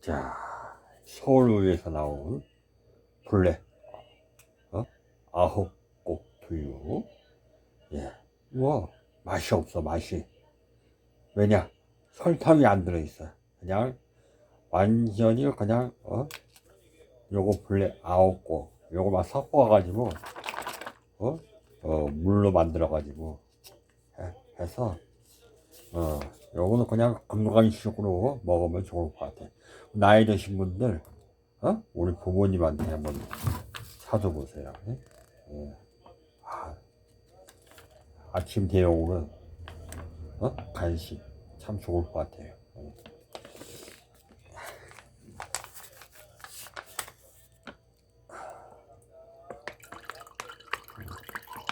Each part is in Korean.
자, 서울의에서 나온 블랙, 어? 아홉 곡 두유. 예. 우와, 맛이 없어, 맛이. 왜냐? 설탕이 안 들어있어. 그냥, 완전히 그냥, 어? 요거 블랙 아홉 곡. 요거만 섞어가지고, 어? 어, 물로 만들어가지고, 해, 해서, 어, 요거는 그냥 건강식으로 먹으면 좋을 것 같아. 나이 드신 분들, 어? 우리 부모님한테 한번 사줘보세요. 예? 예. 아, 아침 대용으로, 어? 간식 참 좋을 것 같아요. 어.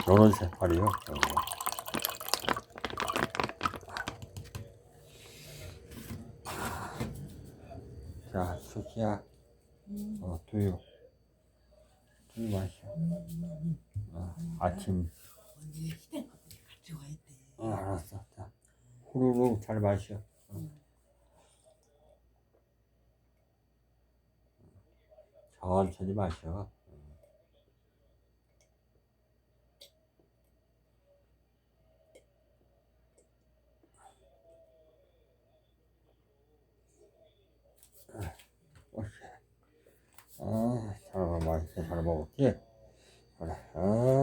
요런 색깔이요. 어. 자, 수지야, 어, 두유. 두유 마셔. 어, 아침. 어, 알았어. 자, 후루룩 잘 마셔. 어. 천천히 마셔. 아, 잘 맛있게 잘 먹었지? 그래. 아,